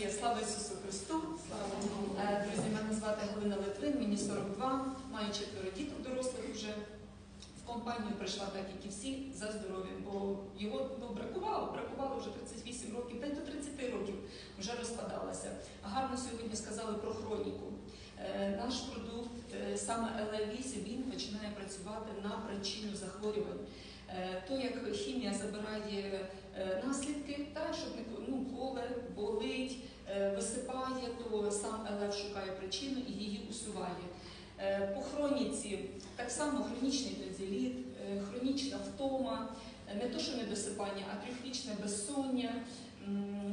є. Слава Ісусу Христу! Е, Друзі, мене звати Галина Литвин, мені 42, маю четверо діток дорослих вже. В компанію прийшла так, як і всі, за здоров'ям, бо його ну, бракувало, бракувало вже 38 років, та й до 30 років вже розпадалася. Гарно сьогодні сказали про хроніку. Е, Наш продукт, е, саме ЛА8, він починає працювати на причину захворювань. То, як хімія забирає наслідки, та, щоб не ну, коле, болить, е, висипає, то сам ЛФ шукає причину і її. Е, По хроніці так само хронічний тонзиліт, е, хронічна втома, е, не то, що недосипання, а трьохрічне безсоння,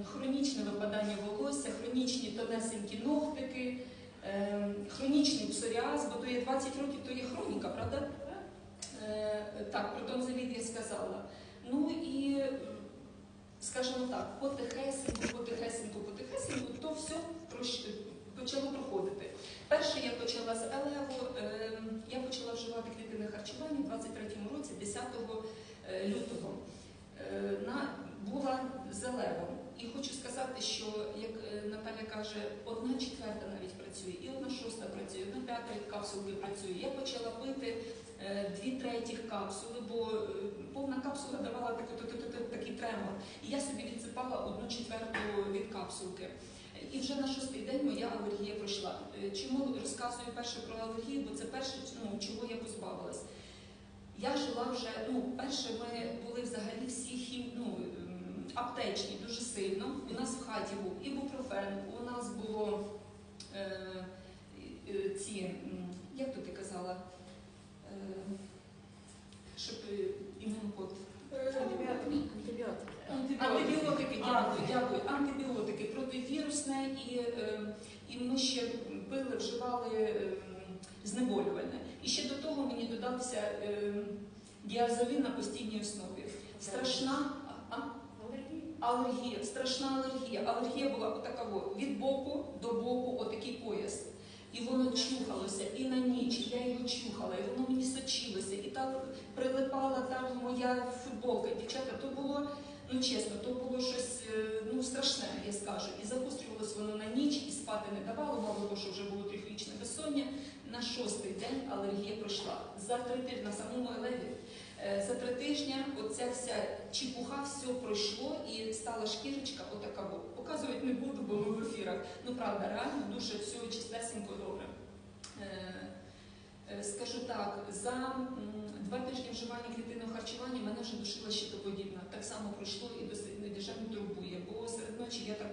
хронічне випадання волосся, хронічні тонесенькі ногтики, хронічний псоріаз, бо то є 20 років, то є хроніка, правда? Так, про тонзиліт я сказала. Ну і, скажімо так, потихесеньку, Почала з Елево, е, я почала вживати клітинне харчування у 23-му році, 10 е, лютого. Е, була з Елевом. І хочу сказати, що, як е, Наталя каже, одна четверта навіть працює, і одна шоста працює, одна п'ята капсулки працює. Я почала пити дві третіх капсули, бо повна капсула давала такий тремор. І я собі відсипала одну четверту від капсулки. І вже на шостий день моя алергія пройшла. Е, Чому розказую перше про алергію? Бо це перше, ну, чого я позбавилась. Я жила вже, ну, перше, ми були взагалі всі хім, ну, аптечні дуже сильно. У нас в хаті був ібупрофен, у нас було е, е, ці, як то ти казала, е, щоб е, імунокод. Антибіотики. Антибіотики, дякую, дякую. Антибіотики противірусне і, е, і ми ще пили, вживали е, знеболювальне. І ще до того мені додався е, діазолін на постійній основі. Страшна а, алергія, страшна алергія. Алергія була отакого від боку до боку, отакий пояс. І воно чухалося і на ніч, і я його чухала, і воно мені сочилося, і так прилипала там моя футболка. Дівчата, то було Ну чесно, то було щось е, ну страшне, я скажу. Воно на ніч, і спати не давало, мало того, що вже було трьохрічне безсоння. На шостий день алергія пройшла. За три тижні на самому елеві. Е, За три тижні оця вся чепуха, все пройшло і стала шкірочка отака. Показувати не буду, бо ми в ефірах. Ну правда, реально дуже все чистесенько добре. Е, Е, Скажу так, за два тижні вживання клітинного харчування мене вже душила щитоподібна. Так само пройшло і дуже не турбує, бо серед ночі я так